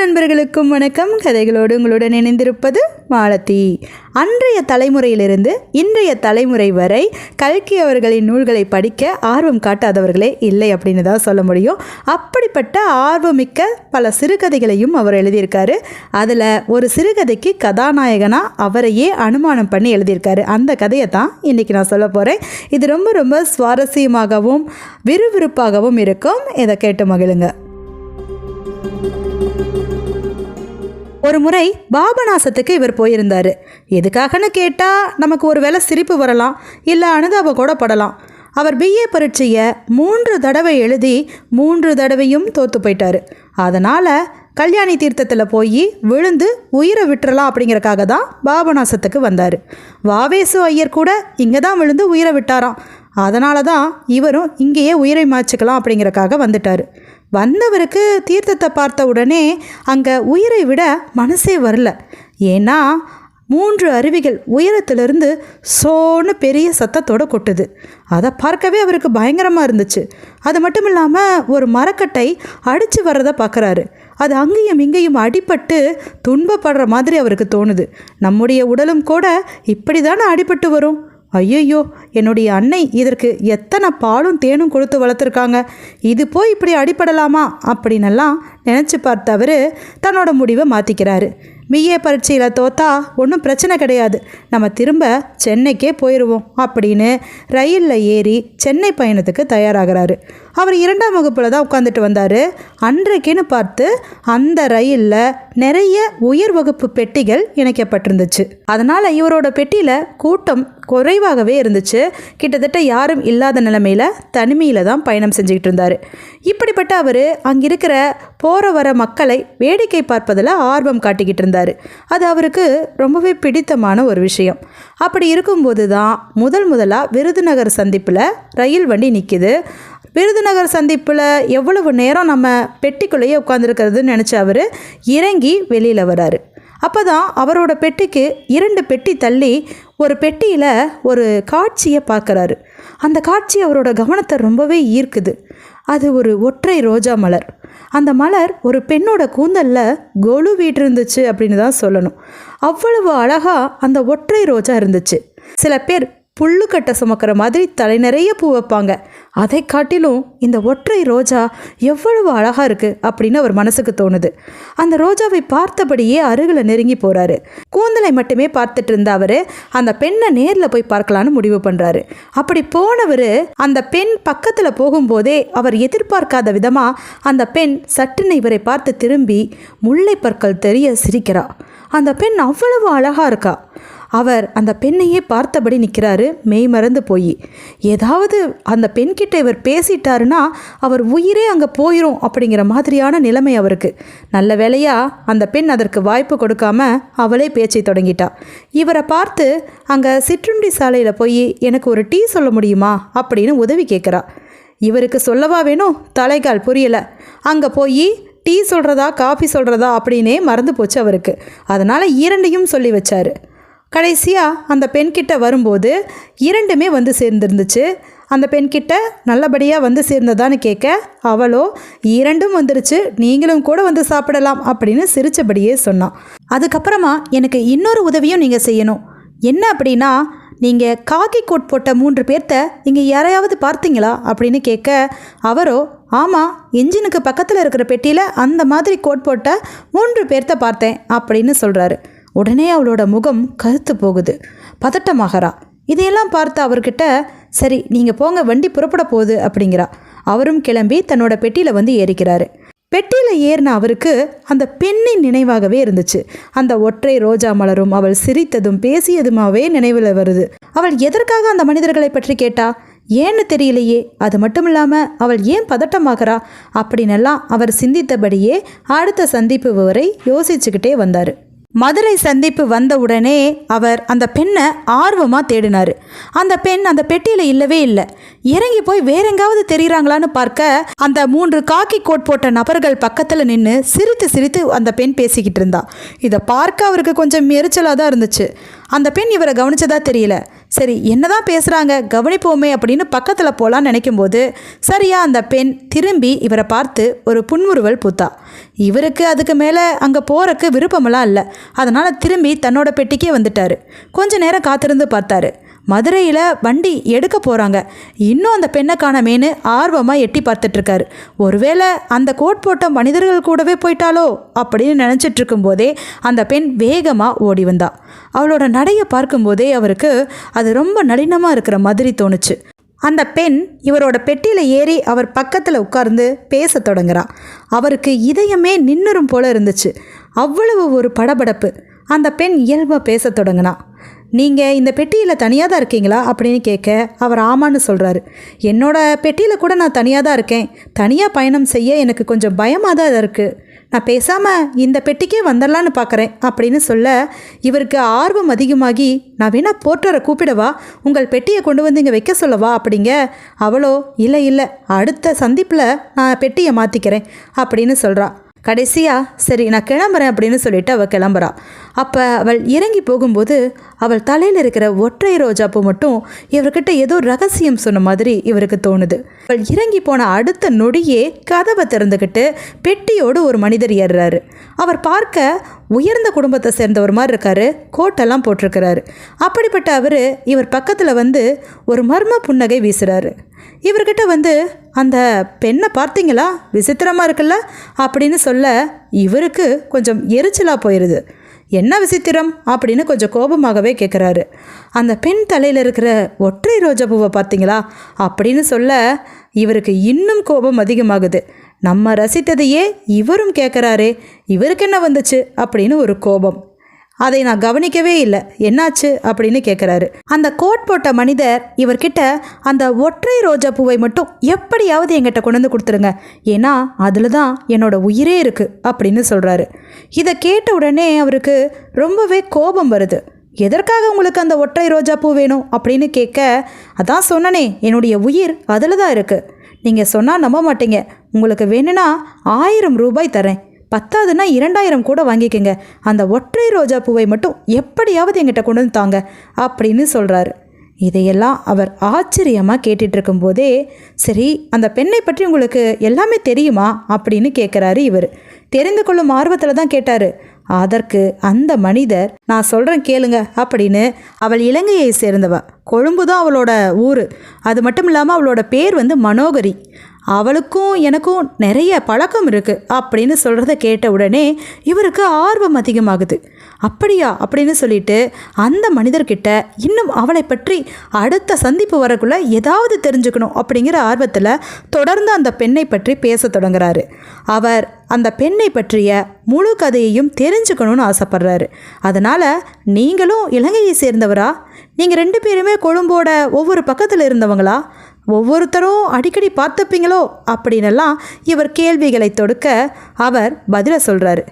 நண்பர்களுக்கும் வணக்கம். கதைகளோடு உங்களுடன் இணைந்திருப்பது மாலதி. அன்றைய தலைமுறையிலிருந்து இன்றைய தலைமுறை வரை கல்கி அவர்களின் நூல்களை படிக்க ஆர்வம் காட்டாதவர்களே இல்லை அப்படின்னு தான் சொல்ல முடியும். அப்படிப்பட்ட ஆர்வமிக்க பல சிறுகதைகளையும் அவர் எழுதியிருக்காரு. அதில் ஒரு சிறுகதைக்கு கதாநாயகனாக அவரையே அனுமானம் பண்ணி எழுதியிருக்காரு. அந்த கதையை தான் இன்றைக்கி நான் சொல்ல போகிறேன் இது ரொம்ப ரொம்ப சுவாரஸ்யமாகவும் விறுவிறுப்பாகவும் இருக்கும். இதை கேட்டு மகிழுங்க. ஒரு முறை பாபநாசத்துக்கு இவர் போயிருந்தார். எதுக்காகன்னு கேட்டால் நமக்கு ஒரு வேளை சிரிப்பு வரலாம் இல்லை அனுதாபம் கூட படலாம். அவர் பிஏ பரீட்சையை மூன்று தடவை எழுதி மூன்று தடவையும் தோற்று போயிட்டார். அதனால் கல்யாணி தீர்த்தத்தில் போய் விழுந்து உயிரை விட்டுறலாம் அப்படிங்கிறக்காக தான் பாபநாசத்துக்கு வந்தார். வாவேசு ஐயர் கூட இங்கே தான் விழுந்து உயிரை விட்டாராம். அதனால தான் இவரும் இங்கேயே உயிரை மாய்ச்சிக்கலாம் அப்படிங்கிறக்காக வந்துட்டார். வந்தவருக்கு தீர்த்தத்தை பார்த்த உடனே அங்கே உயிரை விட மனசே வரல. ஏன்னா மூன்று அருவிகள் உயரத்திலிருந்து சோன்னு பெரிய சத்தத்தோட கொட்டுது. அதை பார்க்கவே அவருக்கு பயங்கரமாக இருந்துச்சு. அது மட்டும் இல்லாமல் ஒரு மரக்கட்டை அடித்து வர்றதை பார்க்குறாரு அது அங்கேயும் இங்கேயும் அடிபட்டு துன்பப்படுற மாதிரி அவருக்கு தோணுது. நம்முடைய உடலும் கூட இப்படி தானே அடிபட்டு வரும்? ஐயையோ என்னுடைய அன்னை இதற்கு எத்தனை பாலும் தேனும் கொடுத்து வளர்த்துருக்காங்க. இது போய் இப்படி அடிப்படலாமா அப்படின்னெல்லாம் நினச்சி பார்த்தவர் தன்னோட முடிவை மாற்றிக்கிறாரு பிஏ பரீட்சையில் தோத்தா ஒன்றும் பிரச்சனை கிடையாது. நம்ம திரும்ப சென்னைக்கே போயிடுவோம் அப்படின்னு ரயிலில் ஏறி சென்னை பயணத்துக்கு தயாராகிறாரு. அவர் இரண்டாம் வகுப்பில் தான் உட்காந்துட்டு வந்தார். அன்றைக்குன்னு பார்த்து அந்த ரயிலில் நிறைய உயர் வகுப்பு பெட்டிகள் இணைக்கப்பட்டிருந்துச்சு. அதனால் இவரோட பெட்டியில் கூட்டம் குறைவாகவே இருந்துச்சு. கிட்டத்தட்ட யாரும் இல்லாத நிலைமையில் தனிமையில் தான் பயணம் செஞ்சுக்கிட்டு இருந்தார். இப்படிப்பட்ட அவர் அங்கே இருக்கிற போகிற வர மக்களை வேடிக்கை பார்ப்பதில் ஆர்வம் காட்டிக்கிட்டு இருந்தார். அது அவருக்கு ரொம்பவே பிடித்தமான ஒரு விஷயம். அப்படி இருக்கும்போது தான் முதல் முதலாக விருதுநகர் சந்திப்பில் ரயில் வண்டி நிற்கிது விருதுநகர் சந்திப்பில் எவ்வளவு நேரம் நம்ம பெட்டிக்குள்ளேயே உட்காந்துருக்கிறதுன்னு நினச்ச அவர் இறங்கி வெளியில் வராரு. அப்போ தான் அவரோட பெட்டிக்கு இரண்டு பெட்டி தள்ளி ஒரு பெட்டியில் ஒரு காட்சியை பார்க்குறாரு. அந்த காட்சி அவரோட கவனத்தை ரொம்பவே ஈர்க்குது. அது ஒரு ஒற்றை ரோஜா மலர். அந்த மலர் ஒரு பெண்ணோட கூந்தலில் கொலு இருந்துச்சு அப்படின்னு தான் சொல்லணும். அவ்வளவு அழகாக அந்த ஒற்றை ரோஜா இருந்துச்சு. சில பேர் புல்லுக்கட்டை சுமக்கிற மாதிரி தலை நிறைய பூ வைப்பாங்க. அதை காட்டிலும் இந்த ஒற்றை ரோஜா எவ்வளவு அழகாக இருக்குது அப்படின்னு அவர் மனசுக்கு தோணுது. அந்த ரோஜாவை பார்த்தபடியே அருகில் நெருங்கி போகிறாரு கூந்தலை மட்டுமே பார்த்துட்டு இருந்த அவர் அந்த பெண்ணை நேரில் போய் பார்க்கலான்னு முடிவு பண்ணுறாரு அப்படி போனவர் அந்த பெண் பக்கத்தில் போகும்போதே அவர் எதிர்பார்க்காத விதமாக அந்த பெண் சட்டுன்னு இவரை பார்த்து திரும்பி முல்லை பற்கள் தெரிய சிரிக்கிறா. அந்த பெண் அவ்வளவு அழகாக இருக்கா. அவர் அந்த பெண்ணையே பார்த்தபடி நிற்கிறாரு. மெய் மறந்து போய். ஏதாவது அந்த பெண்கிட்ட இவர் பேசிட்டாருன்னா அவர் உயிரே அங்கே போயிடும் அப்படிங்கிற மாதிரியான நிலைமை அவருக்கு. நல்ல வேலையாக அந்த பெண் அதற்கு வாய்ப்பு கொடுக்காம அவளே பேச்சை தொடங்கிட்டா. இவரை பார்த்து அங்கே சிற்றுண்டி சாலையில் போய் எனக்கு ஒரு டீ சொல்ல முடியுமா அப்படின்னு உதவி கேட்குறா. இவருக்கு சொல்லவா வேணும்? தலைகால் புரியலை. அங்கே போய் டீ சொல்கிறதா காஃபி சொல்கிறதா அப்படின்னே மறந்து போச்சு அவருக்கு. அதனால் இரண்டையும் சொல்லி வச்சாரு. கடைசியாக அந்த பெண்கிட்ட வரும்போது இரண்டுமே வந்து சேர்ந்துருந்துச்சு. அந்த பெண்கிட்ட நல்லபடியாக வந்து சேர்ந்ததான்னு கேட்க அவளோ இரண்டும் வந்துருச்சு. நீங்களும் கூட வந்து சாப்பிடலாம் அப்படின்னு சிரித்தபடியே சொன்னான். அதுக்கப்புறமா எனக்கு இன்னொரு உதவியும் நீங்கள் செய்யணும். என்ன அப்படின்னா நீங்கள் காக்கி கோட் போட்ட மூன்று பேர்த்த இங்கே யாரையாவது பார்த்தீங்களா? அப்படின்னு கேட்க அவரோ ஆமாம் என்ஜினுக்கு பக்கத்தில் இருக்கிற பெட்டியில் அந்த மாதிரி கோட் போட்ட மூன்று பேர்த்த பார்த்தேன் அப்படின்னு சொல்கிறாரு உடனே அவளோட முகம் கருத்து போகுது. பதட்டமாகறா இதையெல்லாம் பார்த்து அவர்கிட்ட சரி நீங்கள் போங்க வண்டி புறப்பட போகுது அப்படிங்கிறா. அவரும் கிளம்பி தன்னோட பெட்டியில் வந்து ஏறிக்கிறாரு. பெட்டியில் ஏறின அவருக்கு அந்த பெண்ணின் நினைவாகவே இருந்துச்சு. அந்த ஒற்றை ரோஜா மலரும் அவள் சிரித்ததும் பேசியதுமாவே நினைவில் வருது. அவள் எதற்காக அந்த மனிதர்களை பற்றி கேட்டா ஏன்னு தெரியலையே அது மட்டும் இல்லாமல் அவள் ஏன் பதட்டமாகறா அப்படின்னெல்லாம் அவர் சிந்தித்தபடியே அடுத்த சந்திப்பு வரை யோசிச்சுக்கிட்டே வந்தார். மதுரை சந்திப்பு வந்த உடனே அவர் அந்த பெண்ணை ஆர்வமாக தேடினார். அந்த பெண் அந்த பெட்டியில் இல்லவே இல்லை. இறங்கி போய் வேற எங்காவது தெரிகிறாங்களான்னு பார்க்க அந்த மூன்று காக்கி கோட் போட்ட நபர்கள் பக்கத்தில் நின்று சிரித்து சிரித்து அந்த பெண் பேசிக்கிட்டு இருந்தா. இதை பார்க்க அவருக்கு கொஞ்சம் எரிச்சலாக தான் இருந்துச்சு. அந்த பெண் இவரை கவனிச்சதா தெரியல. சரி என்னதான் பேசுகிறாங்க கவனிப்போமே அப்படின்னு பக்கத்தில் போகலான்னு நினைக்கும்போது சரியா அந்த பெண் திரும்பி இவரை பார்த்து ஒரு புன்முறுவல் பூத்தா. இவருக்கு அதுக்கு மேலே அங்கே போகிறக்கு விருப்பமெல்லாம் இல்லை. அதனால் திரும்பி தன்னோட பெட்டிக்கே வந்துட்டார். கொஞ்ச நேரம் காத்திருந்து பார்த்தாரு. மதுரையில் வண்டி எடுக்க போகிறாங்க இன்னும் அந்த பெண்ணை காணமேனு ஆர்வமாக எட்டி பார்த்துட்ருக்காரு ஒருவேளை அந்த கோட் போட்ட மனிதர்கள் கூடவே போயிட்டாலோ அப்படின்னு நினச்சிட்டு இருக்கும்போதே அந்த பெண் வேகமாக ஓடி வந்தா. அவளோட நடையை பார்க்கும்போதே அவருக்கு அது ரொம்ப நளினமாக இருக்கிற மாதிரி தோணுச்சு. அந்த பெண் இவரோட பெட்டியில் ஏறி அவர் பக்கத்தில் உட்கார்ந்து பேச தொடங்குறா. அவருக்கு இதயமே நின்னுரும் போல இருந்துச்சு. அவ்வளவு ஒரு படபடப்பு. அந்த பெண் இயல்பாக பேச தொடங்கினா. நீங்கள் இந்த பெட்டியில் தனியாக தான் இருக்கீங்களா அப்படின்னு கேட்க அவர் ஆமான்னு சொல்கிறாரு என்னோட பெட்டியில் கூட நான் தனியாக தான் இருக்கேன். தனியாக பயணம் செய்ய எனக்கு கொஞ்சம் பயமாக தான் இருக்குது நான் பேசாமல் இந்த பெட்டிக்கே வந்துடலான்னு பார்க்குறேன் அப்படின்னு சொல்ல இவருக்கு ஆர்வம் அதிகமாகி நான் வேணா போர்ட்டரை கூப்பிடவா? உங்கள் பெட்டியை கொண்டு வந்து இங்கே வைக்க சொல்லவா? அப்படிங்க. அவளோ இல்லை இல்லை. அடுத்த சந்திப்பில் நான் பெட்டியை மாற்றிக்கிறேன் அப்படின்னு சொல்கிறா கடைசியா சரி நான் கிளம்புறேன் அப்படின்னு சொல்லிட்டு அவள் கிளம்புறா. அப்போ அவள் இறங்கி போகும்போது அவள் தலையில் இருக்கிற ஒற்றை ரோஜாப்பூ மட்டும் இவர்கிட்ட ஏதோ ரகசியம் சொன்ன மாதிரி இவருக்கு தோணுது. அவள் இறங்கி போன அடுத்த நொடியே கதவை திறந்துக்கிட்டு பெட்டியோடு ஒரு மனிதர் ஏறுறாரு. அவர் பார்க்க உயர்ந்த குடும்பத்தை சேர்ந்தவர் மாதிரி இருக்காரு கோட்டெல்லாம் போட்டிருக்கிறாரு. அப்படிப்பட்ட அவர் இவர் பக்கத்தில் வந்து ஒரு மர்ம புன்னகை வீசுகிறாரு இவர்கிட்ட வந்து அந்த பெண்ணை பார்த்தீங்களா? விசித்திரமாக இருக்குல்ல? அப்படின்னு சொல்ல இவருக்கு கொஞ்சம் எரிச்சலாக போயிடுது என்ன விசித்திரம்? அப்படின்னு கொஞ்சம் கோபமாகவே கேட்குறாரு அந்த பெண் தலையில் இருக்கிற ஒற்றை ரோஜா பூவை பார்த்தீங்களா? அப்படின்னு சொல்ல இவருக்கு இன்னும் கோபம் அதிகமாகுது. நம்ம ரசித்ததையே இவரும் கேட்குறாரே இவருக்கு என்ன வந்துச்சு? அப்படின்னு ஒரு கோபம். அதை நான் கவனிக்கவே இல்லை. என்னாச்சு? அப்படின்னு கேட்குறாரு அந்த கோட் போட்ட மனிதர் இவர்கிட்ட அந்த ஒற்றை ரோஜா பூவை மட்டும் எப்படியாவது எங்கிட்ட கொண்டு வந்து கொடுத்துருங்க. ஏன்னா அதில் தான் என்னோட உயிரே இருக்குது அப்படின்னு சொல்கிறாரு இதை கேட்ட உடனே அவருக்கு ரொம்பவே கோபம் வருது. எதற்காக உங்களுக்கு அந்த ஒற்றை ரோஜா பூ வேணும்? அப்படின்னு கேட்க அதான் சொன்னனே என்னுடைய உயிர் அதில் தான் இருக்குது நீங்கள் சொன்னால் நம்ப மாட்டீங்க. உங்களுக்கு வேணும்னா ஆயிரம் ரூபாய் தரேன். பத்தாதுன்னா இரண்டாயிரம் கூட வாங்கிக்கோங்க. அந்த ஒற்றை ரோஜா பூவை மட்டும் எப்படியாவது எங்கிட்ட கொண்டு வந்து தாங்க அப்படின்னு சொல்கிறாரு இதையெல்லாம் அவர் ஆச்சரியமாக கேட்டுட்டு இருக்கும்போதே சரி அந்த பெண்ணை பற்றி உங்களுக்கு எல்லாமே தெரியுமா? அப்படின்னு கேட்குறாரு இவர். தெரிந்து கொள்ளும் ஆர்வத்தில் தான் கேட்டார். அதற்கு அந்த மனிதர் நான் சொல்கிறேன் கேளுங்க அப்படின்னு அவள் இலங்கையை சேர்ந்தவ. கொழும்பு தான் அவளோட ஊர். அது மட்டும் இல்லாமல் அவளோட பேர் வந்து மனோகரி. அவளுக்கும் எனக்கும் நிறைய பழக்கம் இருக்குது அப்படின்னு சொல்கிறத கேட்ட உடனே இவருக்கு ஆர்வம் அதிகமாகுது. அப்படியா? அப்படின்னு சொல்லிட்டு அந்த மனிதர்கிட்ட இன்னும் அவளை பற்றி அடுத்த சந்திப்பு வரக்குள்ள ஏதாவது தெரிஞ்சுக்கணும் அப்படிங்கிற ஆர்வத்தில் தொடர்ந்து அந்த பெண்ணை பற்றி பேச தொடங்குறாரு. அவர் அந்த பெண்ணை பற்றிய முழு கதையையும் தெரிஞ்சுக்கணும்னு ஆசைப்படுறாரு. அதனால் நீங்களும் இலங்கையை சேர்ந்தவரா? நீங்கள் ரெண்டு பேருமே கொழும்போட ஒவ்வொரு பக்கத்தில் இருந்தவங்களா? ஒவ்வொருத்தரும் அடிக்கடி பார்த்துப்பீங்களோ அப்படின்னெல்லாம் இவர் கேள்விகளை தொடுக்க அவர் பதிலை சொல்கிறாரு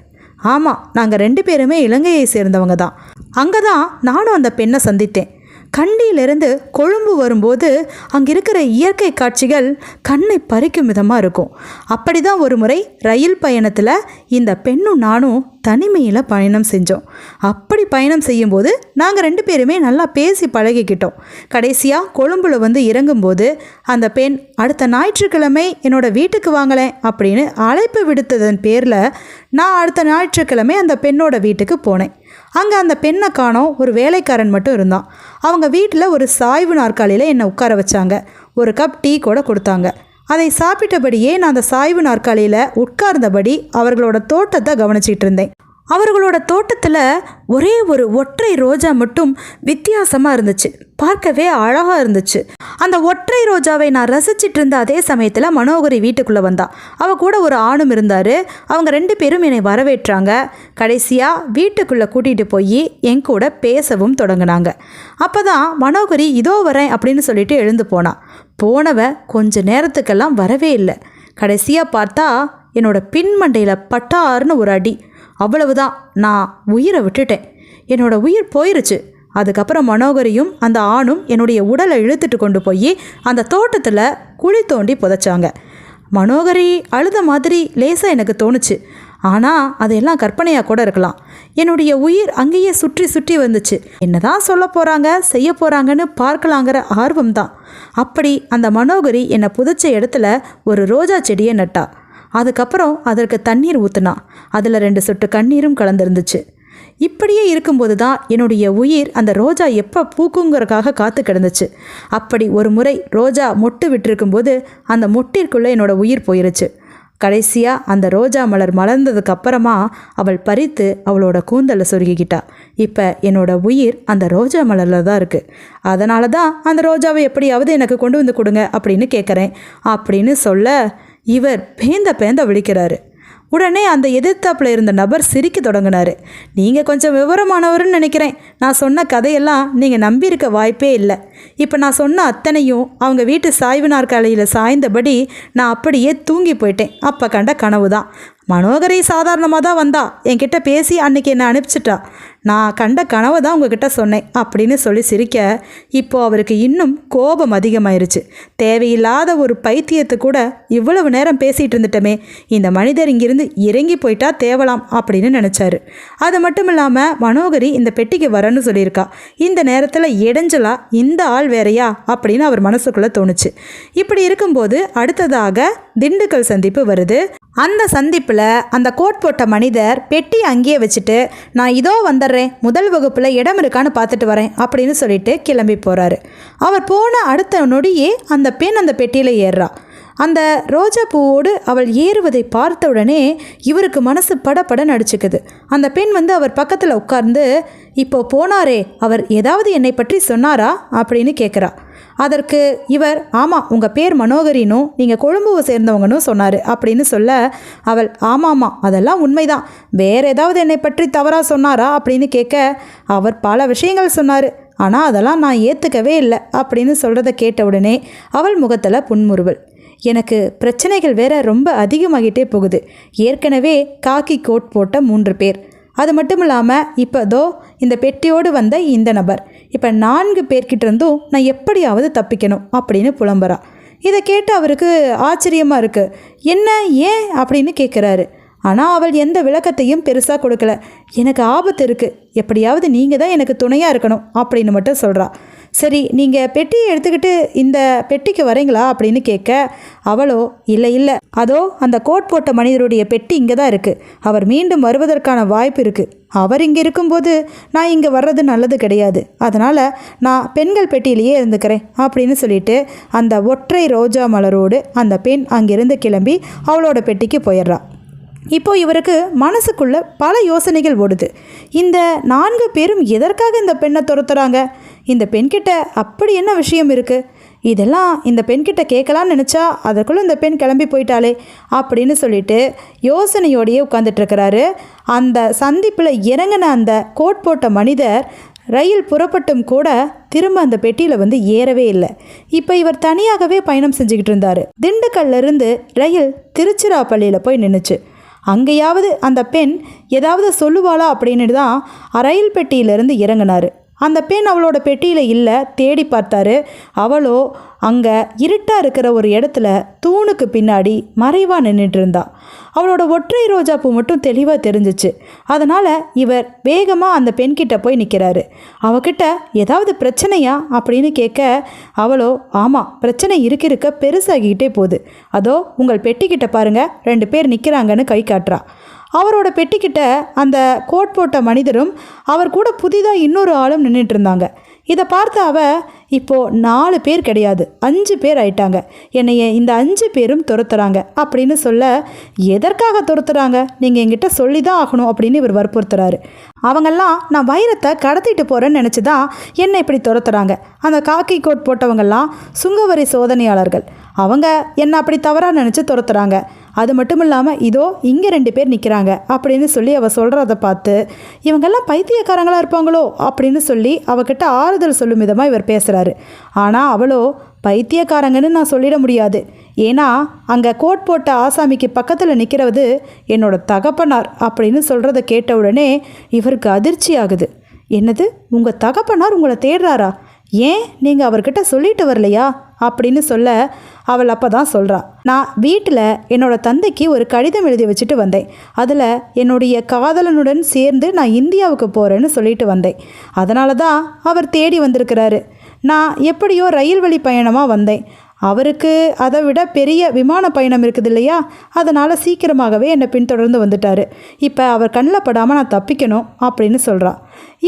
ஆமாம் நாங்கள் ரெண்டு பேருமே இலங்கையை சேர்ந்தவங்க தான். அங்கே தான் நானும் அந்த பெண்ணை சந்தித்தேன். கண்டியிலிருந்து கொழும்பு வரும்போது அங்கே இருக்கிற இயற்கை காட்சிகள் கண்ணை பறிக்கும் விதமாக இருக்கும். அப்படி தான் ஒரு முறை ரயில் பயணத்தில் இந்த பெண்ணும் நானும் தனிமையில் பயணம் செஞ்சோம். அப்படி பயணம் செய்யும்போது நாங்கள் ரெண்டு பேருமே நல்லா பேசி பழகிக்கிட்டோம். கடைசியாக கொழும்பில் வந்து இறங்கும்போது அந்த பெண் அடுத்த ஞாயிற்றுக்கிழமை என்னோட வீட்டுக்கு வாங்கலேன் அப்படின்னு அழைப்பு விடுத்ததன் பேரில் நான் அடுத்த ஞாயிற்றுக்கிழமை அந்த பெண்ணோட வீட்டுக்கு போனேன். அங்கே அந்த பெண்ணை காணோம். ஒரு வேலைக்காரன் மட்டும் இருந்தான். அவங்க வீட்டில் ஒரு சாய்வு நாற்காலியில் என்னை உட்கார வச்சாங்க. ஒரு கப் டீ கூட கொடுத்தாங்க. அதை சாப்பிட்டபடியே நான் அந்த சாய்வு நாற்காலியில் உட்கார்ந்தபடி அவர்களோட தோட்டத்தை கவனிச்சிட்டு இருந்தேன். அவர்களோட தோட்டத்தில் ஒரே ஒரு ஒற்றை ரோஜா மட்டும் வித்தியாசமாக இருந்துச்சு. பார்க்கவே அழகாக இருந்துச்சு. அந்த ஒற்றை ரோஜாவை நான் ரசிச்சிட்டு இருந்த அதே சமயத்தில் மனோகரி வீட்டுக்குள்ளே வந்தா. அவ கூட ஒரு ஆணும் இருந்தார். அவங்க ரெண்டு பேரும் என்னை வரவேற்றாங்க. கடைசியாக வீட்டுக்குள்ளே கூட்டிகிட்டு போய் என் கூட பேசவும் தொடங்கினாங்க. அப்போ தான் மனோகரி இதோ வரேன் அப்படின்னு சொல்லிட்டு எழுந்து போனான் போனவ கொஞ்ச நேரத்துக்கெல்லாம் வரவே இல்லை. கடைசியாக பார்த்தா என்னோட பின்மண்டையில் பட்டார்னு ஒரு அடி. அவ்வளவுதான். நான் உயிரை விட்டுட்டேன். என்னோட உயிர் போயிருச்சு. அதுக்கப்புறம் மனோகரியும் அந்த ஆணும் என்னுடைய உடலை இழுத்துட்டு கொண்டு போய் அந்த தோட்டத்தில் குழி தோண்டி புதைச்சாங்க. மனோகரி அழுத மாதிரி லேசாக எனக்கு தோணுச்சு. ஆனால் அதெல்லாம் கற்பனையாக கூட இருக்கலாம். என்னுடைய உயிர் அங்கேயே சுற்றி சுற்றி வந்துச்சு. என்னதான் சொல்ல போகிறாங்க செய்ய போகிறாங்கன்னு பார்க்கலாங்கிற ஆர்வம் தான் அப்படி அந்த மனோகரி என்னை புதைச்ச இடத்துல ஒரு ரோஜா செடியை நட்டா. அதுக்கப்புறம் அதற்கு தண்ணீர் ஊற்றுனா அதில் ரெண்டு சொட்டு கண்ணீரும் கலந்துருந்துச்சு. இப்படியே இருக்கும்போது தான் என்னுடைய உயிர் அந்த ரோஜா எப்போ பூக்குங்கிறக்காக காத்து கிடந்துச்சு. அப்படி ஒரு முறை ரோஜா மொட்டு விட்டிருக்கும்போது அந்த மொட்டிற்குள்ளே என்னோட உயிர் போயிருச்சு. கடைசியாக அந்த ரோஜா மலர் மலர்ந்ததுக்கு அப்புறமா அவள் பறித்து அவளோட கூந்தலை சொருகிக்கிட்டா. இப்போ என்னோட உயிர் அந்த ரோஜா மலரில் தான் இருக்குது அதனால தான் அந்த ரோஜாவை எப்படியாவது எனக்கு கொண்டு வந்து கொடுங்க அப்படின்னு கேட்குறேன் அப்படின்னு சொல்ல இவர் பேந்த பேந்த விழிக்கிறாரு. உடனே அந்த எதிர்த்தாப்பில் இருந்த நபர் சிரிக்க தொடங்கினார். நீங்கள் கொஞ்சம் விவரமானவர்னு நினைக்கிறேன். நான் சொன்ன கதையெல்லாம் நீங்கள் நம்பியிருக்க வாய்ப்பே இல்லை. இப்போ நான் சொன்ன அத்தனையும் அவங்க வீட்டு சாய்வு நாற்காலியில் சாய்ந்தபடி நான் அப்படியே தூங்கி போயிட்டேன். அப்போ கண்ட கனவு தான் மனோகரி சாதாரணமாக தான் வந்தா. என்கிட்ட பேசி அன்னைக்கு என்னை அனுப்பிச்சிட்டா. நான் கண்ட கனவை தான் உங்ககிட்ட சொன்னேன் அப்படின்னு சொல்லி சிரிக்க இப்போ அவருக்கு இன்னும் கோபம் அதிகமாயிருச்சு. தேவையில்லாத ஒரு பைத்தியத்தை கூட இவ்வளவு நேரம் பேசிகிட்டு இருந்துட்டோமே இந்த மனிதர் இங்கிருந்து இறங்கி போயிட்டா தேவலாம் அப்படின்னு நினச்சாரு. அது மட்டும் இல்லாமல் மனோகரி இந்த பெட்டிக்கு வரேன்னு சொல்லியிருக்கா. இந்த நேரத்தில் இடைஞ்சலா இந்த ஆள் வேறையா அப்படின்னு அவர் மனசுக்குள்ளே தோணுச்சு. இப்படி இருக்கும்போது அடுத்ததாக திண்டுக்கல் சந்திப்பு வருது. அந்த சந்திப்பில் அந்த கோட் போட்ட மனிதர் பெட்டி அங்கேயே வச்சுட்டு நான் இதோ வந்துடுறேன் முதல் வகுப்பில் இடம் இருக்கான்னு பார்த்துட்டு வரேன் அப்படின்னு சொல்லிட்டு கிளம்பி போகிறாரு அவர் போன அடுத்த நொடியே அந்த பெண் அந்த பெட்டியில் ஏறுறா. அந்த ரோஜா பூவோடு அவள் ஏறுவதை பார்த்த உடனே இவருக்கு மனசு படபட நடிச்சுக்குது. அந்த பெண் வந்து அவர் பக்கத்தில் உட்கார்ந்து இப்போ போனாரே அவர் ஏதாவது என்னை பற்றி சொன்னாரா? அப்படின்னு கேட்குறா அதற்கு இவர் ஆமாம் உங்கள் பேர் மனோகரினும் நீங்கள் கொழும்புவை சேர்ந்தவங்கன்னு சொன்னார் அப்படின்னு சொல்ல அவள் ஆமாம்மா அதெல்லாம் உண்மைதான். வேற ஏதாவது என்னை பற்றி தவறாக சொன்னாரா? அப்படின்னு கேட்க அவர் பல விஷயங்கள் சொன்னார் ஆனால் அதெல்லாம் நான் ஏற்றுக்கவே இல்லை அப்படின்னு சொல்கிறத கேட்ட உடனே அவள் முகத்தில் புன்முறுவல். எனக்கு பிரச்சனைகள் வேற ரொம்ப அதிகமாகிட்டே போகுது. ஏற்கனவே காக்கி கோட் போட்ட மூன்று பேர். அது மட்டும் இல்லாமல் இப்போதோ இந்த பெட்டியோடு வந்த இந்த நபர். இப்போ நான்கு பேர்கிட்ட இருந்தும் நான் எப்படியாவது தப்பிக்கணும் அப்படின்னு புலம்புறா. இதை கேட்டு அவருக்கு ஆச்சரியமாக இருக்குது என்ன ஏன் அப்படின்னு கேட்குறாரு ஆனால் அவள் எந்த விளக்கத்தையும் பெருசாக கொடுக்கல. எனக்கு ஆபத்து இருக்குது எப்படியாவது நீங்கள் தான் எனக்கு துணையாக இருக்கணும் அப்படின்னு மட்டும் சொல்கிறா சரி நீங்கள் பெட்டியை எடுத்துக்கிட்டு இந்த பெட்டிக்கு வரீங்களா அப்படின்னு கேட்க அவளோ இல்லை இல்லை. அதோ அந்த கோட் போட்ட மனிதருடைய பெட்டி இங்கே தான் இருக்குது அவர் மீண்டும் வருவதற்கான வாய்ப்பு இருக்குது அவர் இங்கே இருக்கும்போது நான் இங்கே வர்றது நல்லது கிடையாது. அதனால் நான் பெண்கள் பெட்டியிலேயே இருந்துக்கிறேன் அப்படின்னு சொல்லிட்டு அந்த ஒற்றை ரோஜா மலரோடு அந்த பெண் அங்கிருந்து கிளம்பி அவளோட பெட்டிக்கு போயிடுறா. இப்போ இவருக்கு மனசுக்குள்ள பல யோசனைகள் ஓடுது. இந்த நான்கு பேரும் எதற்காக இந்த பெண்ணை துரத்துறாங்க? இந்த பெண்கிட்ட அப்படி என்ன விஷயம் இருக்குது இதெல்லாம் இந்த பெண்கிட்ட கேட்கலான்னு நினச்சா அதற்குள்ளே இந்த பெண் கிளம்பி போயிட்டாளே அப்படின்னு சொல்லிட்டு யோசனையோடையே உட்காந்துட்ருக்கிறாரு அந்த சந்திப்பில் இறங்கின அந்த கோட் போட்ட மனிதர் ரயில் புறப்பட்டும் கூட திரும்ப அந்த பெட்டியில் வந்து ஏறவே இல்லை. இப்போ இவர் தனியாகவே பயணம் செஞ்சுக்கிட்டு இருந்தார். திண்டுக்கல்ல இருந்து ரயில் திருச்சிராப்பள்ளியில் போய் நின்றுச்சு அங்கேயாவது அந்த பெண் ஏதாவது சொல்லுவாளா அப்படின்னு தான் ரயில் பெட்டியிலிருந்து இறங்கினார். அந்த பெண் அவளோட பெட்டியில் இல்லை தேடி பார்த்தாரு. அவளோ அங்கே இருட்டாக இருக்கிற ஒரு இடத்துல தூணுக்கு பின்னாடி மறைவாக நின்றுட்டு இருந்தா. அவளோட ஒற்றை ரோஜா பூ மட்டும் தெளிவாக தெரிஞ்சிச்சு. அதனால் இவர் வேகமாக அந்த பெண்கிட்ட போய் நிற்கிறாரு அவகிட்ட ஏதாவது பிரச்சனையா? அப்படின்னு கேட்க அவளோ ஆமாம் பிரச்சனை இருக்க இருக்க பெருசாகிக்கிட்டே போகுது. அதோ உங்கள் பெட்டிக்கிட்ட பாருங்கள் ரெண்டு பேர் நிற்கிறாங்கன்னு கை காட்டுறா. அவரோட பெட்டிக்கிட்ட அந்த கோட் போட்ட மனிதரும் அவர் கூட புதிதாக இன்னொரு ஆளும் நின்றுட்டு இருந்தாங்க இதை பார்த்த அவ இப்போ நாலு பேர் கிடையாது அஞ்சு பேர் ஆயிட்டாங்க. என்னைய இந்த அஞ்சு பேரும் துரத்துறாங்க அப்படின்னு சொல்ல எதற்காக துரத்துறாங்க? நீங்கள் என்கிட்ட சொல்லி தான் ஆகணும் அப்படின்னு இவர் வற்புறுத்துறாரு. அவங்கெல்லாம் நான் வைரத்தை கடத்திட்டு போகிறேன்னு நினச்சி தான் என்னை இப்படி துரத்துறாங்க. அந்த காக்கி கோட் போட்டவங்கெல்லாம் சுங்கவரி சோதனையாளர்கள். அவங்க என்னை அப்படி தவறாக நினச்சி துரத்துறாங்க. அது மட்டும் இல்லாமல் இதோ இங்கே ரெண்டு பேர் நிற்கிறாங்க அப்படின்னு சொல்லி அவள் சொல்கிறத பார்த்து இவங்கெல்லாம் பைத்தியக்காரங்களாக இருப்பாங்களோ? அப்படின்னு சொல்லி அவகிட்ட ஆறுதல் சொல்லும் விதமாக இவர் பேசுகிறாரு ஆனால் அவளோ பைத்தியக்காரங்கன்னு நான் சொல்லிட முடியாது. ஏன்னா அங்கே கோட் போட்ட ஆசாமிக்கு பக்கத்தில் நிற்கிறது என்னோட தகப்பனார் அப்படின்னு சொல்கிறத கேட்ட உடனே இவருக்கு அதிர்ச்சி ஆகுது. என்னது? உங்கள் தகப்பனார் உங்களை தேடுறாரா? ஏன் நீங்கள் அவர்கிட்ட சொல்லிட்டு வரலையா? அப்படின்னு சொல்ல அவள் அப்போ தான் சொல்கிறா நான் வீட்டில் என்னோட தந்தைக்கு ஒரு கடிதம் எழுதி வச்சுட்டு வந்தேன். அதில் என்னுடைய காதலனுடன் சேர்ந்து நான் இந்தியாவுக்கு போகிறேன்னு சொல்லிட்டு வந்தேன். அதனால தான் அவர் தேடி வந்திருக்கிறாரு. நான் எப்படியோ ரயில் வழி பயணமாக வந்தேன். அவருக்கு அதை விட பெரிய விமான பயணம் இருக்குது இல்லையா? அதனால் சீக்கிரமாகவே என்னை பின்தொடர்ந்து வந்துட்டார். இப்போ அவர் கண்ணில் படாமல் நான் தப்பிக்கணும் அப்படின்னு சொல்கிறா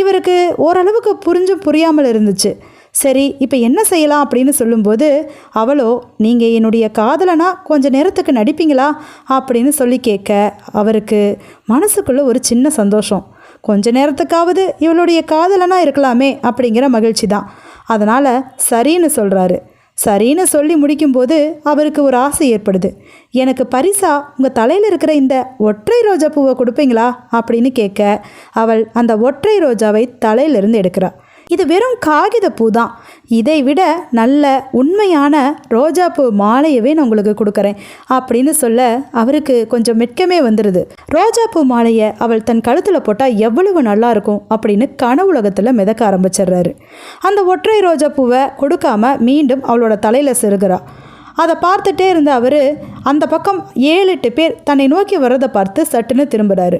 இவருக்கு ஓரளவுக்கு புரிஞ்சும் புரியாமல் இருந்துச்சு. சரி இப்போ என்ன செய்யலாம் அப்படின்னு சொல்லும்போது அவளோ நீங்கள் என்னுடைய காதலனா கொஞ்ச நேரத்துக்கு நடிப்பீங்களா? அப்படின்னு சொல்லி கேட்க அவருக்கு மனசுக்குள்ள ஒரு சின்ன சந்தோஷம். கொஞ்ச நேரத்துக்காவது இவளுடைய காதலனா இருக்கலாமே அப்படிங்கிற மகிழ்ச்சி தான். அதனால் சரின்னு சொல்கிறாரு சரின்னு சொல்லி முடிக்கும்போது அவருக்கு ஒரு ஆசை ஏற்படுது. எனக்கு பரிசா உங்கள் தலையில் இருக்கிற இந்த ஒற்றை ரோஜா பூவை கொடுப்பீங்களா? அப்படின்னு கேட்க அவள் அந்த ஒற்றை ரோஜாவை தலையிலிருந்து எடுக்கிறாள் இது வெறும் காகித பூ தான். இதை விட நல்ல உண்மையான ரோஜாப்பூ மாலையவே நான் உங்களுக்கு கொடுக்குறேன் அப்படின்னு சொல்ல அவருக்கு கொஞ்சம் மெட்கமே வந்துடுது ரோஜாப்பூ மாலையை அவள் தன் கழுத்தில் போட்டால் எவ்வளவு நல்லா இருக்கும் அப்படின்னு கனவுலகத்தில் மிதக்க ஆரம்பிச்சிடுறாரு. அந்த ஒற்றை ரோஜா பூவை கொடுக்காம மீண்டும் அவளோட தலையில் செருகிறா. அதை பார்த்துட்டே இருந்த அவர் அந்த பக்கம் ஏழு எட்டு பேர் தன்னை நோக்கி வர்றதை பார்த்து சட்டுன்னு திரும்புகிறாரு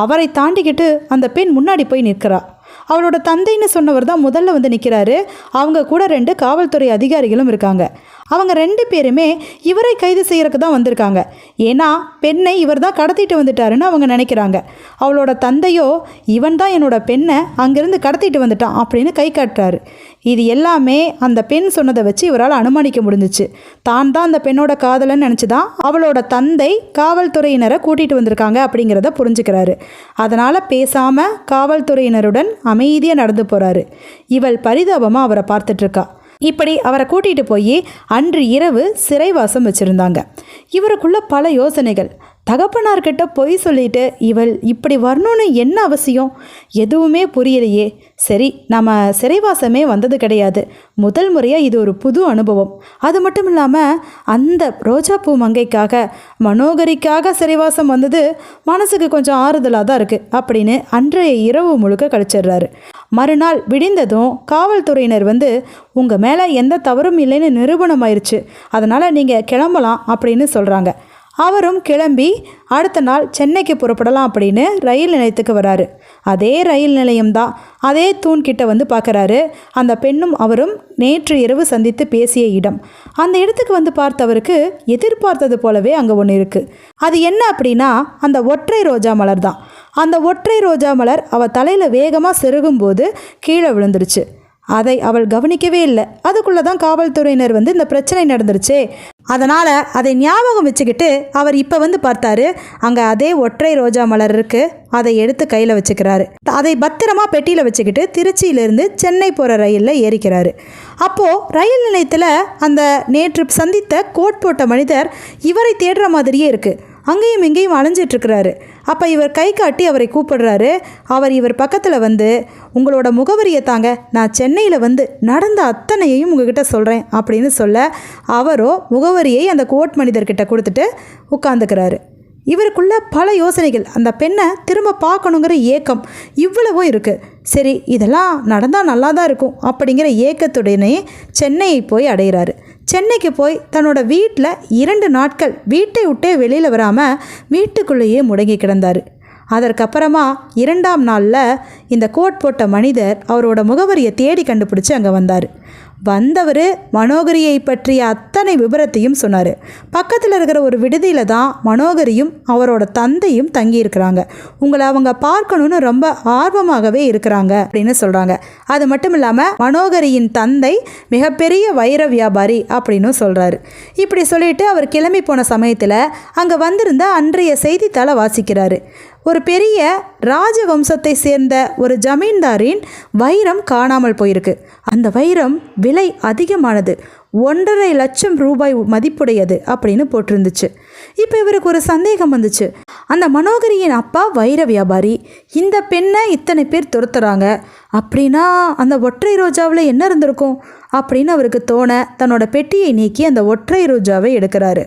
அவரை தாண்டிக்கிட்டு அந்த பெண் முன்னாடி போய் நிற்கிறாள் அவளோட தந்தைன்னு சொன்னவர் தான் முதல்ல வந்து நிற்கிறாரு அவங்க கூட ரெண்டு காவல்துறை அதிகாரிகளும் இருக்காங்க. அவங்க ரெண்டு பேருமே இவரை கைது செய்யறதுக்கு தான் வந்திருக்காங்க. ஏன்னா பெண்ணை இவர் தான் கடத்திட்டு வந்துட்டாருன்னு அவங்க நினைக்கிறாங்க. அவளோட தந்தையோ இவன் தான் என்னோட பெண்ணை அங்கேருந்து கடத்திட்டு வந்துட்டான் அப்படின்னு கை காட்டுறாரு. இது எல்லாமே அந்த பெண் சொன்னதை வச்சு இவரால் அனுமானிக்க முடிஞ்சிச்சு. தான் தான் அந்த பெண்ணோட காதலன்னு நினச்சி தான் அவளோட தந்தை காவல்துறையினரை கூட்டிகிட்டு வந்திருக்காங்க அப்படிங்கிறத புரிஞ்சுக்கிறாரு. அதனால் பேசாமல் காவல்துறையினருடன் அமைதியாக நடந்து போகிறாரு இவள் பரிதாபமாக அவரை பார்த்துட்ருக்கா இப்படி அவரை கூட்டிகிட்டு போய் அன்று இரவு சிறைவாசம் வச்சுருந்தாங்க. இவருக்குள்ள பல யோசனைகள். தகப்பனார்கிட்ட பொய் சொல்லிட்டு இவள் இப்படி வரணும்னு என்ன அவசியம்? எதுவுமே புரியலையே. சரி நம்ம சிறைவாசமே வந்தது கிடையாது. முதல் முறையாக இது ஒரு புது அனுபவம். அது மட்டும் இல்லாமல் அந்த ரோஜாப்பூ மங்கைக்காக மனோகரிக்காக சிறைவாசம் வந்தது மனசுக்கு கொஞ்சம் ஆறுதலாக தான் இருக்குது அப்படின்னு அன்றைய இரவு முழுக்க கழிச்சிடுறாரு. மறுநாள் விடிந்ததும் காவல்துறையினர் வந்து உங்கள் மேலே எந்த தவறும் இல்லைன்னு நிரூபணம் ஆயிடுச்சு அதனால் நீங்கள் கிளம்பலாம் அப்படின்னு சொல்கிறாங்க அவரும் கிளம்பி அடுத்த நாள் சென்னைக்கு புறப்படலாம் அப்படின்னு ரயில் நிலையத்துக்கு வராரு. அதே ரயில் நிலையம்தான் அதே தூண்கிட்ட வந்து பார்க்குறாரு அந்த பெண்ணும் அவரும் நேற்று இரவு சந்தித்து பேசிய இடம். அந்த இடத்துக்கு வந்து பார்த்தவருக்கு எதிர்பார்த்தது போலவே அங்கே ஒன்று இருக்குது அது என்ன அப்படின்னா அந்த ஒற்றை ரோஜா மலர் தான். அந்த ஒற்றை ரோஜா மலர் அவள் தலையில் வேகமாக செருகும்போது கீழே விழுந்துருச்சு. அதை அவள் கவனிக்கவே இல்லை. அதுக்குள்ளே தான் காவல்துறையினர் வந்து இந்த பிரச்சனை நடந்துருச்சே. அதனால் அதை ஞாபகம் வச்சுக்கிட்டு அவர் இப்போ வந்து பார்த்தாரு அங்கே அதே ஒற்றை ரோஜா மலர் இருக்குது அதை எடுத்து கையில் வச்சுக்கிறாரு. அதை பத்திரமா பெட்டியில் வச்சுக்கிட்டு திருச்சியிலேருந்து சென்னை போகிற ரயிலில் ஏறிக்கிறாரு. அப்போது ரயில் நிலையத்தில் அந்த நேற்று சந்தித்த கோட் போட்ட மனிதர் இவரை தேடுற மாதிரியே இருக்குது அங்கேயும் இங்கேயும் அலைஞ்சிட்ருக்கிறாரு. அப்போ இவர் கை காட்டி அவரை கூப்பிடுறாரு. அவர் இவர் பக்கத்தில் வந்து உங்களோட முகவரியை தாங்க நான் சென்னையில் வந்து நடந்த அத்தனையையும் உங்ககிட்ட சொல்கிறேன் அப்படின்னு சொல்ல அவரோ முகவரியை அந்த கோட் மனிதர்கிட்ட கொடுத்துட்டு உட்காந்துக்கிறாரு இவருக்குள்ள பல யோசனைகள். அந்த பெண்ணை திரும்ப பார்க்கணுங்கிற ஏக்கம் இவ்வளவும் இருக்குது சரி இதெல்லாம் நடந்தால் நல்லா தான் இருக்கும் அப்படிங்கிற ஏக்கத்துடனே சென்னையை போய் அடைகிறாரு சென்னைக்கு போய் தன்னோட வீட்டில் இரண்டு நாட்கள் வீட்டை விட்டே வெளியில் வராமல் வீட்டுக்குள்ளேயே முடங்கி கிடந்தார். அதற்கப்புறமா இரண்டாம் நாளில் இந்த கோட் போட்ட மனிதர் அவரோட முகவரியை தேடி கண்டுபிடிச்சி அங்கே வந்தார். வந்தவர் மனோகரியை பற்றிய அத்தனை விபரத்தையும் சொன்னார். பக்கத்தில் இருக்கிற ஒரு விடுதியில் தான் மனோகரியும் அவரோட தந்தையும் தங்கியிருக்கிறாங்க. உங்களை அவங்க பார்க்கணுன்னு ரொம்ப ஆர்வமாகவே இருக்கிறாங்க அப்படின்னு சொல்கிறாங்க அது மட்டும் இல்லாமல் மனோகரியின் தந்தை மிகப்பெரிய வைர வியாபாரி அப்படின்னு சொல்கிறாரு இப்படி சொல்லிட்டு அவர் கிளம்பி போன சமயத்தில் அங்கே வந்திருந்த அன்றைய செய்தித்தாளை வாசிக்கிறாரு. ஒரு பெரிய ராஜவம்சத்தை சேர்ந்த ஒரு ஜமீன்தாரின் வைரம் காணாமல் போயிருக்கு. அந்த வைரம் விலை அதிகமானது. ஒன்றரை லட்சம் ரூபாய் மதிப்புடையது அப்படின்னு போட்டிருந்துச்சு. இப்போ இவருக்கு ஒரு சந்தேகம் வந்துச்சு. அந்த மனோகரியின் அப்பா வைர வியாபாரி இந்த பெண்ணை இத்தனை பேர் துரத்துறாங்க. அப்படின்னா அந்த ஒற்றை ரோஜாவில் என்ன இருந்திருக்கும்? அப்படின்னு அவருக்கு தோண தன்னோட பெட்டியை நீக்கி அந்த ஒற்றை ரோஜாவை எடுக்கிறாரு.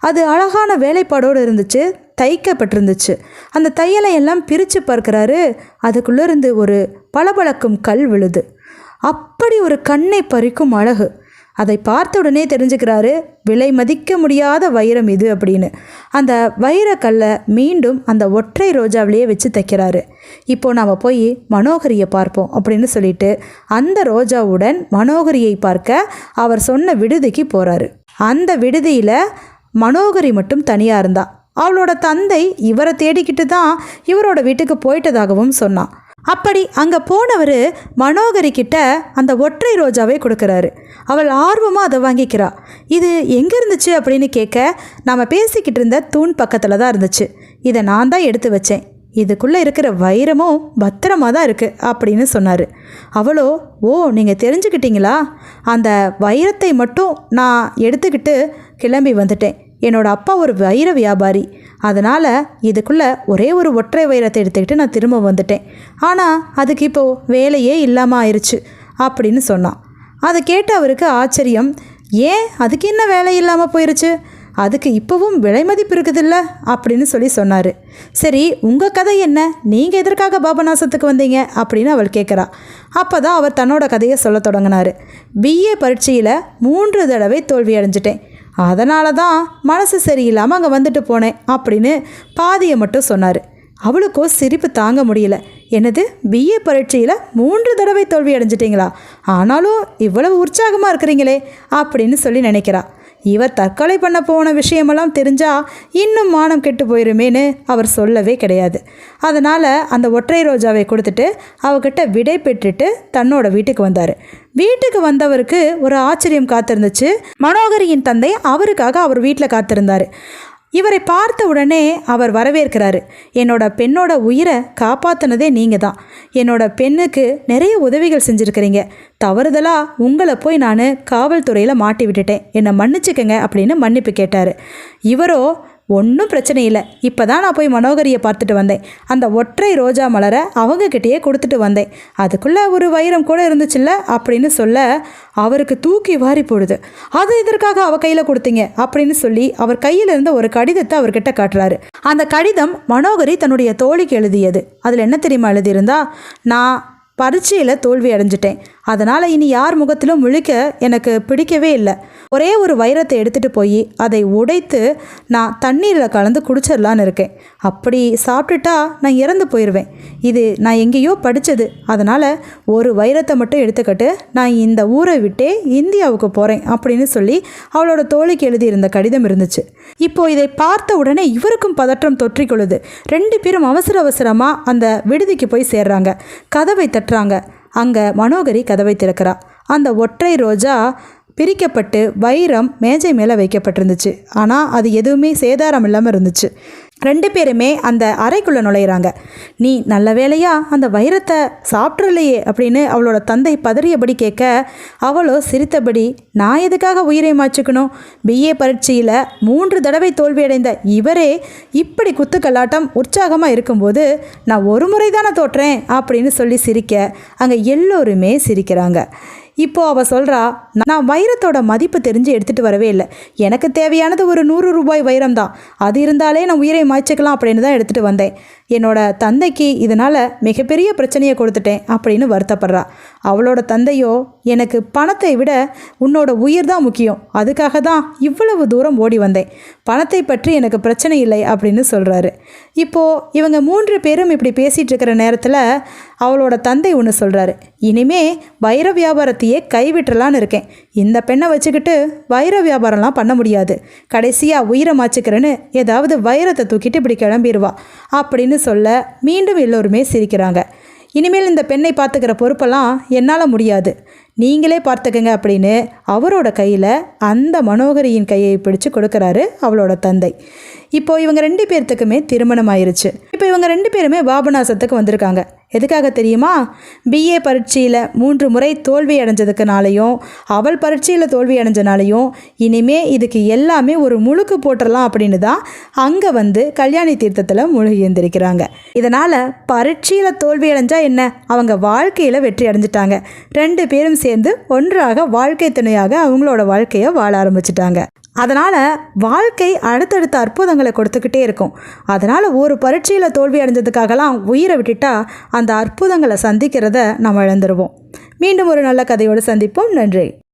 அது அழகான வேலைப்பாடோடு இருந்துச்சு. தைக்கப்பட்டிருந்துச்சு. அந்த தையலை எல்லாம் பிரித்து பார்க்குறாரு. அதுக்குள்ளே இருந்து ஒரு பளபளக்கும் கல் விழுது. அப்படி ஒரு கண்ணை பறிக்கும் அழகு. அதை பார்த்த உடனே தெரிஞ்சுக்கிறாரு விலை மதிக்க முடியாத வைரம் இது அப்படின்னு. அந்த வைரக்கல்லை மீண்டும் அந்த ஒற்றை ரோஜாவிலேயே வச்சு தைக்கிறாரு. இப்போ நாம் போய் மனோகரியை பார்ப்போம் அப்படின்னு சொல்லிட்டு அந்த ரோஜாவுடன் மனோகரியை பார்க்க அவர் சொன்ன விடுதிக்கு போகிறாரு அந்த விடுதியில் மனோகரி மட்டும் தனியாக இருந்தாள் அவளோட தந்தை இவரை தேடிக்கிட்டு தான் இவரோட வீட்டுக்கு போயிட்டதாகவும் சொன்னான். அப்படி அங்கே போனவர் மனோகரி கிட்ட அந்த ஒற்றை ரோஜாவை கொடுக்குறாரு. அவள் ஆர்வமாக அதை வாங்கிக்கிறா. இது எங்கே இருந்துச்சு அப்படின்னு கேட்க நாம் பேசிக்கிட்டு இருந்த தூண் பக்கத்தில் தான் இருந்துச்சு. இதை நான் தான் எடுத்து வச்சேன். இதுக்குள்ளே இருக்கிற வைரமும் பத்திரமா தான் இருக்குது அப்படின்னு சொன்னார். அவளோ ஓ நீங்கள் தெரிஞ்சுக்கிட்டீங்களா? அந்த வைரத்தை மட்டும் நான் எடுத்துக்கிட்டு கிளம்பி வந்துட்டேன். என்னோட அப்பா ஒரு வைர வியாபாரி. அதனால் இதுக்குள்ளே ஒரே ஒரு ஒற்றை வைரத்தை எடுத்துக்கிட்டு நான் திரும்ப வந்துட்டேன். ஆனால் அதுக்கு இப்போது வேலையே இல்லாமல் ஆயிடுச்சு அப்படின்னு சொன்னான். அதை கேட்ட அவருக்கு ஆச்சரியம். ஏன்? அதுக்கு என்ன வேலை இல்லாமல் போயிருச்சு? அதுக்கு இப்போவும் விலை மதிப்பு இருக்குதுல்ல? அப்படின்னு சொல்லி சொன்னார். சரி உங்கள் கதை என்ன? நீங்கள் எதற்காக பாபநாசத்துக்கு வந்தீங்க? அப்படின்னு அவள் கேட்குறா அப்போ தான் அவர் தன்னோட கதையை சொல்ல தொடங்கினார். பிஏ பரீட்சையில் மூன்று தடவை தோல்வி அடைஞ்சிட்டேன். அதனால தான் மனசு சரியில்லாமல் அங்கே வந்துட்டு போனேன் அப்படின்னு பாதியை மட்டும் சொன்னார். அவளுக்கோ சிரிப்பு தாங்க முடியல. என்னது பிஏ பரீட்சையில் மூன்று தடவை தோல்வி அடைஞ்சிட்டிங்களா? ஆனாலும் இவ்வளவு உற்சாகமாக இருக்கிறீங்களே அப்படின்னு சொல்லி நினைக்கிறா. இவர் தற்கொலை பண்ண போன விஷயமெல்லாம் தெரிஞ்சா இன்னும் மானம் கெட்டு போயிருமேன்னு அவர் சொல்லவே கிடையாது. அதனால் அந்த ஒற்றை ரோஜாவை கொடுத்துட்டு அவகிட்ட விடை பெற்றுட்டு தன்னோட வீட்டுக்கு வந்தார். வீட்டுக்கு வந்தவருக்கு ஒரு ஆச்சரியம் காத்திருந்துச்சு. மனோகரியின் தந்தை அவருக்காக அவர் வீட்டில் காத்திருந்தார். இவரை பார்த்த உடனே அவர் வரவேற்கிறாரு. என்னோட பெண்ணோட உயிரை காப்பாற்றினதே நீங்கள் தான் என்னோட பெண்ணுக்கு நிறைய உதவிகள் செஞ்சுருக்கிறீங்க. தவறுதலாக உங்களை போய் நான் காவல்துறையில் மாட்டி விட்டுட்டேன். என்னை மன்னிச்சுக்கங்க அப்படின்னு மன்னிப்பு கேட்டார். இவரோ ஒன்றும் பிரச்சனை இல்லை. இப்போ தான் நான் போய் மனோகரியை பார்த்துட்டு வந்தேன். அந்த ஒற்றை ரோஜா மலரை அவங்கக்கிட்டேயே கொடுத்துட்டு வந்தேன். அதுக்குள்ளே ஒரு வைரம் கூட இருந்துச்சுல்ல அப்படின்னு சொல்ல அவருக்கு தூக்கி வாரி போடுது. அது இதற்காக அவ கையில் கொடுத்தீங்க? அப்படின்னு சொல்லி அவர் கையில் இருந்த ஒரு கடிதத்தை அவர்கிட்ட காட்டுறாரு. அந்த கடிதம் மனோகரி தன்னுடைய தோழிக்கு எழுதியது. அதில் என்ன தெரியுமா எழுதியிருந்தா நான் பரீட்சையில் தோல்வி அடைஞ்சிட்டேன். அதனால் இனி யார் முகத்திலும் முழிக்க எனக்கு பிடிக்கவே இல்லை. ஒரே ஒரு வைரத்தை எடுத்துகிட்டு போய் அதை உடைத்து நான் தண்ணீரில் கலந்து குடிச்சிடலான்னு இருக்கேன். அப்படி சாப்பிட்டுட்டா நான் இறந்து போயிடுவேன் இது நான் எங்கேயோ படித்தது அதனால் ஒரு வைரத்தை மட்டும் எடுத்துக்கிட்டு நான் இந்த ஊரை விட்டே இந்தியாவுக்கு போகிறேன் அப்படின்னு சொல்லி அவளோட தோழிக்கு எழுதியிருந்த கடிதம் இருந்துச்சு. இப்போது இதை பார்த்த உடனே இவருக்கும் பதற்றம் தொற்றிக்கொள்ளுது. ரெண்டு பேரும் அவசர அவசரமாக அந்த விடுதிக்கு போய் சேர்றாங்க. கதவை தட்டுறாங்க. அங்கே மனோகரி கதவை திறக்கிறாள் அந்த ஒற்றை ரோஜா பிரிக்கப்பட்டு வைரம் மேஜை மேலே வைக்கப்பட்டிருந்துச்சு. ஆனால் அது எதுவுமே சேதாரம் இல்லாமல் இருந்துச்சு. ரெண்டு பேருமே அந்த அறைக்குள்ளே நுழையிறாங்க. நீ நல்ல வேலையா அந்த வைரத்தை சாப்பிட்றலையே அப்படின்னு அவளோட தந்தை பதறியபடி கேட்க அவளோ சிரித்தபடி நான் எதுக்காக உயிரை மாச்சுக்கணும் பிஏ பரீட்சையில் மூன்று தடவை தோல்வியடைந்த இவரே இப்படி குத்துக்கல்லாட்டம் உற்சாகமாக இருக்கும்போது நான் ஒரு முறை தானே தோற்றேன்? அப்படின்னு சொல்லி சிரிக்க அங்கே எல்லோருமே சிரிக்கிறாங்க. இப்போ அவ சொல்கிறா நான் வைரத்தோட மதிப்பு தெரிஞ்சு எடுத்துகிட்டு வரவே இல்லை. எனக்கு தேவையானது ஒரு நூறு ரூபாய் வைரம் தான் அது இருந்தாலே நான் உயிரை மாய்ச்சிக்கலாம் அப்படின்னு தான் எடுத்துகிட்டு வந்தேன். என்னோட தந்தைக்கு இதனால் மிகப்பெரிய பிரச்சனையை கொடுத்துட்டேன் அப்படின்னு வருத்தப்படுறா. அவளோட தந்தையோ எனக்கு பணத்தை விட உன்னோட உயிர் தான் முக்கியம். அதுக்காக தான் இவ்வளவு தூரம் ஓடி வந்தேன். பணத்தை பற்றி எனக்கு பிரச்சனை இல்லை அப்படின்னு சொல்கிறாரு இப்போது இவங்க மூன்று பேரும் இப்படி பேசிகிட்டு இருக்கிற நேரத்தில் அவளோட தந்தை ஒன்று சொல்கிறாரு இனிமே வைர வியாபாரத்தையே கைவிட்டுறலான்னு இருக்கேன். இந்த பெண்ணை வச்சுக்கிட்டு வைர வியாபாரம்லாம் பண்ண முடியாது. கடைசியாக உயிரை மாச்சுக்கிறேன்னு ஏதாவது வைரத்தை தூக்கிட்டு இப்படி கிளம்பிடுவா அப்படின்னு சொல்ல மீண்டும் எல்லோருமே சிரிக்கிறாங்க. இனிமேல் இந்த பெண்ணை பார்த்துக்கிற பொறுப்பெல்லாம் என்னால் முடியாது. நீங்களே பார்த்துக்கங்க அப்படின்னு அவரோட கையில் அந்த மனோகரியின் கையை பிடிச்சு கொடுக்குறாரு அவளோட தந்தை. இப்போ இவங்க ரெண்டு பேர்த்துக்குமே திருமணம் ஆயிருச்சு இப்போ இவங்க ரெண்டு பேருமே பாபநாசத்துக்கு வந்திருக்காங்க. எதுக்காக தெரியுமா? பிஏ பரீட்சையில் மூன்று முறை தோல்வி அடைஞ்சதுக்குனாலையும் அவள் பரீட்சையில் தோல்வி அடைஞ்சனாலையும் இனிமே இதுக்கு எல்லாமே ஒரு முழுக்கு போட்டுடலாம் அப்படின்னு தான் அங்கே வந்து கல்யாணி தீர்த்தத்தில் முழுகி எழுந்திருக்கிறாங்க இதனால் பரீட்சையில் தோல்வி அடைஞ்சால் என்ன? அவங்க வாழ்க்கையில் வெற்றி அடைஞ்சிட்டாங்க. ரெண்டு பேரும் சேர்ந்து ஒன்றாக வாழ்க்கை துணையாக அவங்களோட வாழ்க்கையை வாழ ஆரம்பிச்சிட்டாங்க. அதனால் வாழ்க்கை அடுத்தடுத்த அற்புதங்களை கொடுத்துக்கிட்டே இருக்கும். அதனால் ஒரு பரீட்சையில் தோல்வி அடைஞ்சதுக்காகலாம் உயிரை விட்டுட்டா அந்த அற்புதங்களை சந்திக்கிறத நம்ம இழந்துருவோம். மீண்டும் ஒரு நல்ல கதையோடு சந்திப்போம். நன்றி.